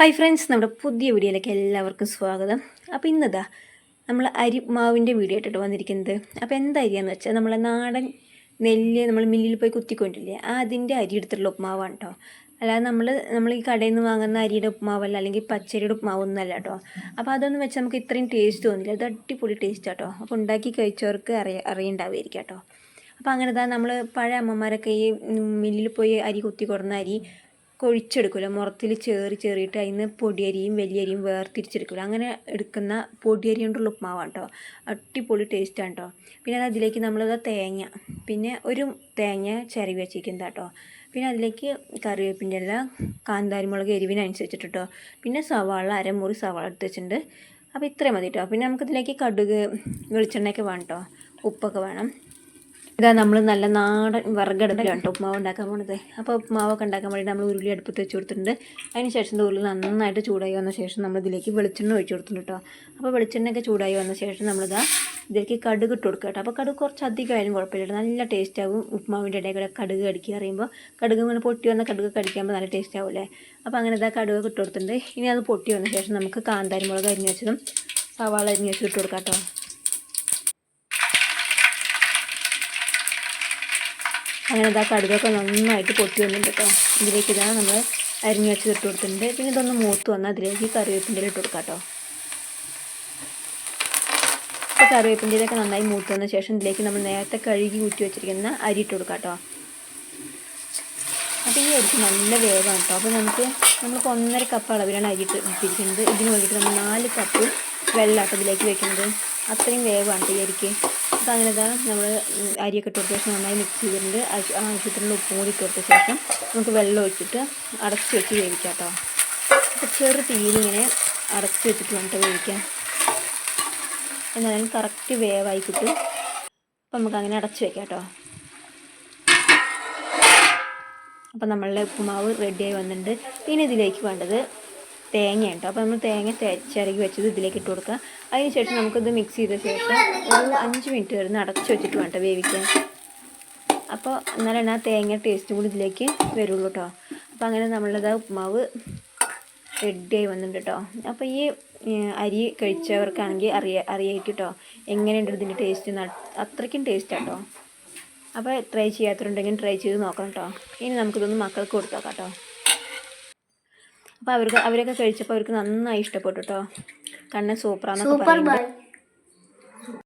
Hi friends നമ്മുടെ പുതിയ വീഡിയോയിലേക്ക് എല്ലാവർക്കും സ്വാഗതം. അപ്പോൾ ഇന്നതാ നമ്മൾ അരി മാവിന്റെ വീഡിയോ ആയിട്ടിട്ട് വന്നിരിക്കുന്നത്. അപ്പോൾ എന്താ അരിയാന്ന് വെച്ചാൽ നമ്മളെ നാടൻ നെല്ല് നമ്മൾ മില്ലിൽ പോയി കുത്തിക്കൊണ്ടില്ലേ അതിന്റെ അരി എടുത്തിട്ടുള്ള ഉപ്മാവാണ് കേട്ടോ അല്ലാതെ നമ്മൾ നമ്മൾ ഈ കടയിൽ നിന്ന് വാങ്ങുന്ന അരിയുടെ ഉപ്മാവല്ല അല്ലെങ്കിൽ പച്ചരിയുടെ ഉപ്മാവൊന്നും അല്ല കേട്ടോ അപ്പോൾ അതൊന്നും വെച്ച് നമുക്ക് ഇത്രയും ടേസ്റ്റ് തോന്നില്ല. അത് അടിപൊളി ടേസ്റ്റ് കേട്ടോ അപ്പോൾ ഉണ്ടാക്കി കഴിച്ചവർക്ക് അറിയ അറിയണ്ടാവുമായിരിക്കും കേട്ടോ അപ്പോൾ അങ്ങനെ നമ്മൾ പഴയ അമ്മമാരൊക്കെ ഈ മില്ലിൽ പോയി അരി കുത്തി കൊടുന്ന അരി കൊഴിച്ചെടുക്കില്ല മുറത്തിൽ ചേറി ചേറിയിട്ട് അതിന് പൊടിയരിയും വലിയരിയും വേർതിരിച്ചെടുക്കില്ല അങ്ങനെ എടുക്കുന്ന പൊടിയരി കൊണ്ടുള്ള ഉപ്മാവാണ് കേട്ടോ അടിപൊളി ടേസ്റ്റാണ് കേട്ടോ പിന്നെ അത് അതിലേക്ക് നമ്മൾ തേങ്ങ. പിന്നെ ഒരു തേങ്ങ ചിരവി വെച്ചിരിക്കുന്നത് കേട്ടോ പിന്നെ അതിലേക്ക് കറിവേപ്പിന്റെ ഇല കാന്താരിമുളക് എരിവിനനുസരിച്ചിട്ട് കേട്ടോ പിന്നെ സവാള അരമുറി സവാള എടുത്ത് വെച്ചിട്ടുണ്ട്. അപ്പോൾ ഇത്രയും മതി കേട്ടോ പിന്നെ നമുക്കിതിലേക്ക് കടുക് വെളിച്ചെണ്ണയൊക്കെ വേണം കേട്ടോ ഉപ്പൊക്കെ വേണം. ഇതാ നമ്മൾ നല്ല നാടൻ വിറകടുപ്പിലാണ് കേട്ടോ ഉപ്മാവ് ഉണ്ടാക്കാൻ പോണത്. അപ്പോൾ ഉപ്മാവൊക്കെ ഉണ്ടാക്കാൻ വേണ്ടി നമ്മൾ ഉരുളി അടുപ്പത്ത് വെച്ച് കൊടുത്തിട്ടുണ്ട്. അതിന് ശേഷം ഉരുളി നന്നായിട്ട് ചൂടായി വന്ന ശേഷം നമ്മൾ ഇതിലേക്ക് വെളിച്ചെണ്ണ ഒഴിച്ച് കൊടുത്തിട്ടുണ്ട് കേട്ടോ. അപ്പോൾ വെളിച്ചെണ്ണയൊക്കെ ചൂടായി വന്ന ശേഷം നമ്മളിതാ ഇതിലേക്ക് കടുക് ഇട്ട് കൊടുക്കുക കേട്ടോ. അപ്പോൾ കടുക് കുറച്ച് അധികം ആയാലും കുഴപ്പമില്ല നല്ല ടേസ്റ്റ് ആവും ഉപ്മാവിന്റെ ഇടയിൽ കൂടെ കടുക് കടിക്കുക അറിയുമ്പോൾ കടുക് ഇങ്ങനെ പൊട്ടി വന്ന കടുക് കടിക്കുമ്പോൾ നല്ല ടേസ്റ്റ് ആവില്ലേ അപ്പോൾ അങ്ങനെ ഇതാ കടുക് ഇട്ട് കൊടുത്തിട്ടുണ്ട്. ഇനി അത് പൊട്ടി വന്ന ശേഷം നമുക്ക് കാന്താരി മുളക് അരിഞ്ഞ് വെച്ചതും സവാള അരിഞ്ഞ് വെച്ചിട്ട് കൊടുക്കാം കേട്ടോ. അങ്ങനെ ഇതാ കടുകൊക്കെ നന്നായിട്ട് പൊട്ടി വന്നിട്ടുണ്ട് കേട്ടോ. ഇതിലേക്ക് ഇതാണ് നമ്മൾ അരിഞ്ഞ് വെച്ച് ഇട്ട് കൊടുത്തിട്ടുണ്ട്. പിന്നെ ഇതൊന്ന് മൂത്ത് വന്നാൽ അതിലേക്ക് കറിവേപ്പിന്റെ ഇട്ട് കൊടുക്കാം കേട്ടോ. ഇപ്പോൾ കറിവേപ്പിന്റെ ഇലയൊക്കെ നന്നായി മൂത്ത് വന്ന ശേഷം ഇതിലേക്ക് നമ്മൾ നേരത്തെ കഴുകി ഊറ്റി വെച്ചിരിക്കുന്ന അരി ഇട്ട് കൊടുക്കാം കേട്ടോ. അപ്പോൾ ഈ അരിക്ക് നല്ല വേഗം കേട്ടോ. അപ്പോൾ നമുക്ക് നമുക്ക് ഒന്നര കപ്പ് അളവിലാണ് അരി ഇട്ട് ഇട്ടിരിക്കുന്നത്. ഇതിന് വേണ്ടിയിട്ട് നമ്മൾ നാല് കപ്പ് വെള്ളം ഇതിലേക്ക് വെക്കുന്നത്. അത്രയും വേഗമാണ് ഈ അരിക്ക്. അപ്പോൾ അങ്ങനെ ഇതാ നമ്മൾ അരിയൊക്കെ ഇട്ട് ശേഷം നന്നായി മിക്സ് ചെയ്തിട്ടുണ്ട്. ആവശ്യ- ആവശ്യത്തിനുള്ള ഉപ്പും കൂടി ഇട്ട് ശേഷം നമുക്ക് വെള്ളം ഒഴിച്ചിട്ട് അടച്ച് വെച്ച് വേവിക്കാം കേട്ടോ. അപ്പോൾ ചെറു തീയിലിങ്ങനെ അടച്ച് വെച്ചിട്ട് വേണ്ടത് വേവിക്കാം. എന്നാലും കറക്റ്റ് വേവായി കിട്ടും. അപ്പോൾ നമുക്ക് അങ്ങനെ അടച്ച് വെക്കാം കേട്ടോ. അപ്പോൾ നമ്മളുടെ ഉപ്പുമാവ് റെഡിയായി വന്നിട്ടുണ്ട്. പിന്നെ ഇതിലേക്ക് വേണ്ടത് തേങ്ങ ഉണ്ടോ അപ്പോൾ നമ്മൾ തേങ്ങ ചിരകി വെച്ചത് ഇതിലേക്ക് ഇട്ട് കൊടുക്കുക. അതിന് ശേഷം നമുക്കിത് മിക്സ് ചെയ്ത ശേഷം ഒരു അഞ്ച് മിനിറ്റ് വരുന്ന അടച്ച് വെച്ചിട്ട് വേണ്ട വേവിക്കാൻ. അപ്പോൾ എന്നാലാണ് ആ തേങ്ങ ടേസ്റ്റും കൂടി ഇതിലേക്ക് വരുള്ളൂ കേട്ടോ. അപ്പോൾ അങ്ങനെ നമ്മളുടെ റെഡി റെഡിയായി വന്നിട്ടുണ്ട് കേട്ടോ. അപ്പോൾ ഈ അരി കഴിച്ചവർക്കാണെങ്കിൽ അറിയ അറിയായിട്ട് കേട്ടോ എങ്ങനെയുണ്ട് ഇതിന്റെ ടേസ്റ്റ് അത്രയ്ക്കും ടേസ്റ്റ് കേട്ടോ. അപ്പോൾ ട്രൈ ചെയ്യാത്തവരുണ്ടെങ്കിൽ ട്രൈ ചെയ്ത് നോക്കണം കേട്ടോ. ഇനി നമുക്കിതൊന്ന് മക്കൾക്ക് കൊടുത്തേക്കാം കേട്ടോ. അപ്പോൾ അവർക്ക് അവരൊക്കെ കഴിച്ചപ്പോൾ അവർക്ക് നന്നായി ഇഷ്ടപ്പെട്ടു കേട്ടോ കണ്ണൻ സൂപ്പറാന്നൊക്കെ സൂപ്പർ ബൈ.